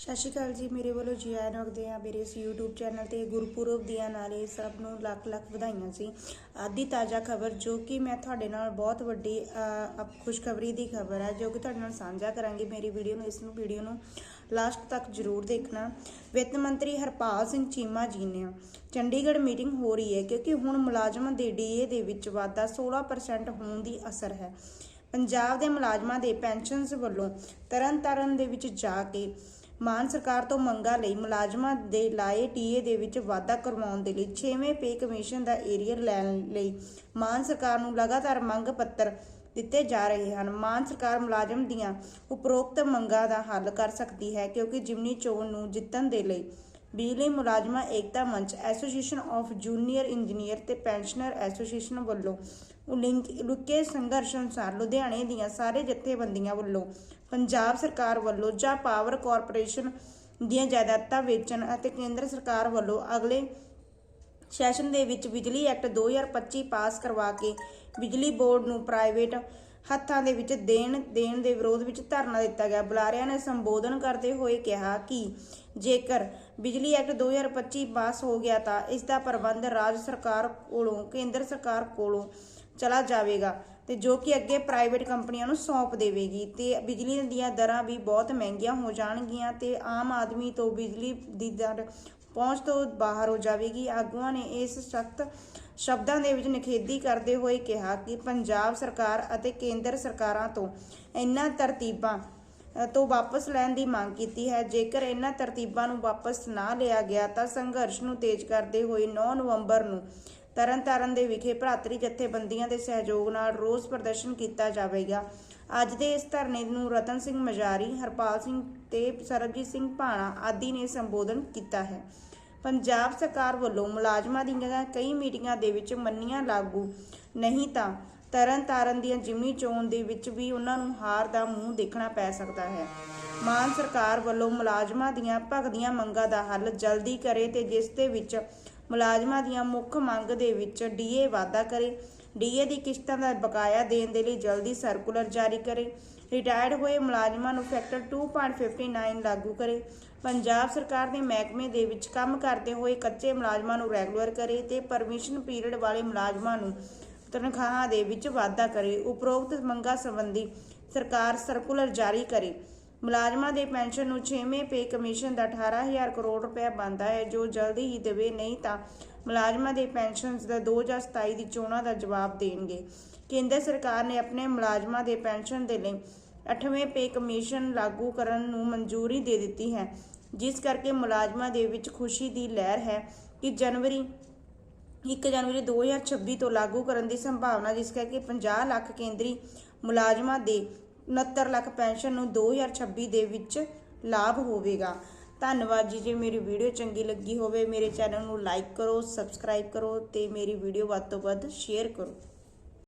ਸਤਿ ਸ਼੍ਰੀ ਅਕਾਲ ਜੀ, ਮੇਰੇ ਵੱਲੋਂ ਜੀ ਆਇਆਂ ਨੂੰ ਆਖਦੇ ਆ, ਮੇਰੇ ਇਸ YouTube ਚੈਨਲ ਤੇ ਗੁਰਪੁਰਬ ਦੀਆਂ ਨਾਲੇ ਸਭ ਨੂੰ ਲੱਖ ਲੱਖ ਵਧਾਈਆਂ ਸੀ ਅੱਜ ਤਾਜ਼ਾ ਖਬਰ ਜੋ ਕਿ ਮੈਂ ਤੁਹਾਡੇ ਨਾਲ ਬਹੁਤ ਵੱਡੀ ਖੁਸ਼ਖਬਰੀ ਦੀ ਖਬਰ ਹੈ ਜੋ ਕਿ ਤੁਹਾਡੇ ਨਾਲ ਸਾਂਝਾ ਕਰਾਂਗੀ। ਮੇਰੀ ਵੀਡੀਓ ਨੂੰ, ਇਸ ਨੂੰ ਵੀਡੀਓ ਨੂੰ ਲਾਸਟ ਤੱਕ ਜ਼ਰੂਰ ਦੇਖਣਾ। ਵਿੱਤ ਮੰਤਰੀ ਹਰਪਾਲ ਸਿੰਘ ਚੀਮਾ ਜੀ ਨੇ ਚੰਡੀਗੜ੍ਹ ਮੀਟਿੰਗ ਹੋ ਰਹੀ ਹੈ, ਕਿਉਂਕਿ ਹੁਣ ਮੁਲਾਜ਼ਮਾਂ ਦੇ ਡੀਏ ਦੇ ਵਿੱਚ ਵਾਧਾ 16% ਹੋਣ ਦੀ ਅਸਰ ਹੈ। ਪੰਜਾਬ ਦੇ ਮੁਲਾਜ਼ਮਾਂ ਦੇ ਪੈਨਸ਼ਨਸ ਵੱਲੋਂ ਤਰਨਤਾਰਨ ਦੇ ਵਿੱਚ ਜਾ ਕੇ ਮਾਨ ਸਰਕਾਰ ਤੋਂ ਮੰਗਾਂ ਲਈ ਮੁਲਾਜ਼ਮਾਂ ਦੇ ਲਾਏ ਟੀਏ ਦੇ ਵਿੱਚ ਵਾਧਾ ਕਰਵਾਉਣ ਦੇ ਲਈ 6ਵੇਂ ਪੇ ਕਮਿਸ਼ਨ ਦਾ ਏਰੀਅਰ ਲੈਣ ਲਈ ਮਾਨ ਸਰਕਾਰ ਨੂੰ ਲਗਾਤਾਰ ਮੰਗ ਪੱਤਰ ਦਿੱਤੇ ਜਾ ਰਹੇ ਹਨ। ਮਾਨ ਸਰਕਾਰ ਮੁਲਾਜ਼ਮ ਦੀਆਂ ਉਪਰੋਕਤ ਮੰਗਾਂ ਦਾ ਹੱਲ ਕਰ ਸਕਦੀ ਹੈ ਕਿਉਂਕਿ ਜਿਮਨੀ ਚੋਣ ਨੂੰ ਜਿੱਤਣ ਦੇ ਲਈ ਬਿਜਲੀ ਮੁਲਾਜ਼ਮਾਂ ਏਕਤਾ ਮੰਚ ਐਸੋਸੀਏਸ਼ਨ ਆਫ ਜੂਨੀਅਰ ਇੰਜੀਨੀਅਰ ਤੇ ਪੈਨਸ਼ਨਰ ਐਸੋਸੀਏਸ਼ਨ ਵੱਲੋਂ ਉਲਿੰਕ- ਸੰਘਰਸ਼ ਅਨੁਸਾਰ ਲੁਧਿਆਣੇ ਦੀਆਂ ਸਾਰੇ ਜਥੇਬੰਦੀਆਂ ਵੱਲੋਂ ਪੰਜਾਬ ਸਰਕਾਰ ਵੱਲੋਂ ਜਾਂ ਪਾਵਰ ਕਾਰਪੋਰੇਸ਼ਨ ਦੀਆਂ ਜਾਇਦਾਦਾਂ ਵੇਚਣ ਅਤੇ ਕੇਂਦਰ ਸਰਕਾਰ ਵੱਲੋਂ ਅਗਲੇ ਸੈਸ਼ਨ ਦੇ ਵਿੱਚ ਬਿਜਲੀ ਐਕਟ 2025 ਪਾਸ ਕਰਵਾ ਕੇ ਬਿਜਲੀ ਬੋਰਡ ਨੂੰ ਪ੍ਰਾਈਵੇਟ ਹੱਥਾਂ ਦੇ ਵਿੱਚ ਦੇਣ ਦੇਣ ਦੇ ਵਿਰੋਧ ਵਿੱਚ ਧਰਨਾ ਦਿੱਤਾ ਗਿਆ। ਬੁਲਾਰਿਆਂ ਨੇ ਸੰਬੋਧਨ ਕਰਦੇ ਹੋਏ ਕਿਹਾ ਕਿ ਜੇਕਰ ਬਿਜਲੀ ਐਕਟ 2025 ਪਾਸ ਹੋ ਗਿਆ ਤਾਂ ਇਸ ਦਾ ਪ੍ਰਬੰਧ ਰਾਜ ਸਰਕਾਰ ਕੋਲੋਂ, ਕੇਂਦਰ ਸਰਕਾਰ ਕੋਲੋਂ ਚਲਾ ਜਾਵੇਗਾ ਤੇ ਜੋ ਕਿ ਅੱਗੇ ਪ੍ਰਾਈਵੇਟ ਕੰਪਨੀਆਂ ਨੂੰ ਸੌਂਪ ਦੇਵੇਗੀ ਤੇ ਬਿਜਲੀ ਦੀਆਂ ਦਰਾਂ ਵੀ ਬਹੁਤ ਮਹਿੰਗੀਆਂ ਹੋ ਜਾਣਗੀਆਂ ਤੇ ਆਮ ਆਦਮੀ ਤੋਂ ਬਿਜਲੀ ਦੀ ਦਰ ਪਹੁੰਚ ਤੋਂ ਬਾਹਰ ਹੋ ਜਾਵੇਗੀ। ਆਗੂਆਂ ਨੇ ਇਸ ਸਖਤ ਸ਼ਬਦਾਂ ਦੇ ਵਿੱਚ ਨਿਖੇਧੀ ਕਰਦੇ ਹੋਏ ਕਿਹਾ ਕਿ ਪੰਜਾਬ ਸਰਕਾਰ ਅਤੇ ਕੇਂਦਰ ਸਰਕਾਰਾਂ ਤੋਂ ਇਹਨਾਂ ਤਰਤੀਬਾਂ ਤੋਂ ਵਾਪਸ ਲੈਣ ਦੀ ਮੰਗ ਕੀਤੀ ਹੈ। ਜੇਕਰ ਇਹਨਾਂ ਤਰਤੀਬਾਂ ਨੂੰ ਵਾਪਸ ਨਾ ਲਿਆ ਗਿਆ ਤਾਂ ਸੰਘਰਸ਼ ਨੂੰ ਤੇਜ਼ ਕਰਦੇ ਹੋਏ 9 ਨਵੰਬਰ ਨੂੰ ਤਰਨਤਾਰਨ ਦੇ ਵਿਖੇ ਭਰਾਤਰੀ ਜਥੇਬੰਦੀਆਂ ਦੇ ਸਹਿਯੋਗ ਨਾਲ ਰੋਸ ਪ੍ਰਦਰਸ਼ਨ ਕੀਤਾ ਜਾਵੇਗਾ। ਅੱਜ ਦੇ ਇਸ ਧਰਨੇ ਨੂੰ ਰਤਨ ਸਿੰਘ ਮਜਾਰੀ, ਹਰਪਾਲ ਸਿੰਘ ਤੇ ਸਰਬਜੀਤ ਸਿੰਘ ਭਾਣਾ ਆਦਿ ਨੇ ਸੰਬੋਧਨ ਕੀਤਾ ਹੈ। ਪੰਜਾਬ ਸਰਕਾਰ ਵੱਲੋਂ ਮੁਲਾਜ਼ਮਾਂ ਦੀਆਂ ਕਈ ਮੀਟਿੰਗਾਂ ਦੇ ਵਿੱਚ ਮੰਨੀਆਂ ਲਾਗੂ ਨਹੀਂ ਤਾਂ ਤਰਨ ਤਾਰਨ ਦੀਆਂ ਜਿਮਨੀ ਚੋਣ ਦੇ ਵਿੱਚ ਵੀ ਉਹਨਾਂ ਨੂੰ ਹਾਰ ਦਾ ਮੂੰਹ ਦੇਖਣਾ ਪੈ ਸਕਦਾ ਹੈ। ਮਾਨ ਸਰਕਾਰ ਵੱਲੋਂ ਮੁਲਾਜ਼ਮਾਂ ਦੀਆਂ ਭਗਦੀਆਂ ਮੰਗਾਂ ਦਾ ਹੱਲ ਜਲਦੀ ਕਰੇ ਤੇ ਜਿਸ ਦੇ ਵਿੱਚ ਮੁਲਾਜ਼ਮਾਂ ਦੀਆਂ ਮੁੱਖ ਮੰਗ ਦੇ ਵਿੱਚ ਡੀਏ ਵਾਧਾ ਕਰੇ, ਡੀਏ ਦੀ ਕਿਸ਼ਤਾਂ ਦਾ ਬਕਾਇਆ ਦੇਣ ਦੇ ਲਈ ਜਲਦੀ ਸਰਕੂਲਰ ਜਾਰੀ ਕਰੇ ਰਿਟਾਇਰਡ ਹੋਏ ਮੁਲਾਜ਼ਮਾਂ ਨੂੰ ਫੈਕਟਰ 2.59 ਲਾਗੂ ਕਰੇ। ਪੰਜਾਬ ਸਰਕਾਰ ਦੇ ਮਹਿਕਮੇ ਦੇ ਵਿੱਚ ਕੰਮ ਕਰਦੇ ਹੋਏ ਕੱਚੇ ਮੁਲਾਜ਼ਮਾਂ ਨੂੰ ਰੈਗੂਲਰ ਕਰੇ ਤੇ ਪਰਮਿਸ਼ਨ ਪੀਰੀਅਡ ਵਾਲੇ ਮੁਲਾਜ਼ਮਾਂ ਨੂੰ ਤਨਖਾਹਾਂ ਦੇ ਵਿੱਚ ਵਾਧਾ ਕਰੇ। ਉਪਰੋਕਤ ਮੰਗਾਂ ਸੰਬੰਧੀ ਸਰਕਾਰ ਸਰਕੂਲਰ ਜਾਰੀ ਕਰੇ। ਮੁਲਾਜ਼ਮਾਂ ਦੇ ਪੈਨਸ਼ਨ ਨੂੰ 6ਵੇਂ ਪੇ ਕਮਿਸ਼ਨ ਦਾ 18000 ਕਰੋੜ ਰੁਪਏ ਬਣਦਾ ਹੈ, ਜੋ ਜਲਦੀ ਹੀ ਦੇਵੇ, ਨਹੀਂ ਤਾਂ ਮੁਲਾਜ਼ਮਾਂ ਦੇ ਪੈਨਸ਼ਨਸ ਦਾ 2027 ਦੀ ਚੋਣਾਂ ਦਾ ਜਵਾਬ ਦੇਣਗੇ। ਕੇਂਦਰ ਸਰਕਾਰ ਨੇ ਆਪਣੇ ਮੁਲਾਜ਼ਮਾਂ ਦੇ ਪੈਨਸ਼ਨ ਦੇ ਲਈ 8ਵੇਂ ਪੇ ਕਮਿਸ਼ਨ ਲਾਗੂ ਕਰਨ ਨੂੰ ਮਨਜ਼ੂਰੀ ਦੇ ਦਿੱਤੀ ਹੈ। ਜਿਸ ਕਰਕੇ ਮੁਲਾਜ਼ਮਾਂ ਦੇ ਵਿੱਚ ਖੁਸ਼ੀ ਦੀ ਲਹਿਰ ਹੈ ਕਿ ਜਨਵਰੀ 1 ਜਨਵਰੀ 2026 ਤੋਂ ਲਾਗੂ ਕਰਨ ਦੀ ਸੰਭਾਵਨਾ, ਜਿਸ ਕਰਕੇ 50 ਲੱਖ ਕੇਂਦਰੀ ਮੁਲਾਜ਼ਮਾਂ ਦੇ 69 ਲੱਖ ਪੈਨਸ਼ਨ ਨੂੰ 2026 ਦੇ ਵਿੱਚ ਲਾਭ ਹੋਵੇਗਾ। ਧੰਨਵਾਦ ਜੀ। ਜੇ ਮੇਰੀ ਵੀਡੀਓ ਚੰਗੀ ਲੱਗੀ ਹੋਵੇ, ਮੇਰੇ ਚੈਨਲ ਨੂੰ ਲਾਈਕ ਕਰੋ, ਸਬਸਕ੍ਰਾਈਬ ਕਰੋ ਤੇ ਮੇਰੀ ਵੀਡੀਓ ਵੱਧ ਤੋਂ ਵੱਧ ਸ਼ੇਅਰ ਕਰੋ।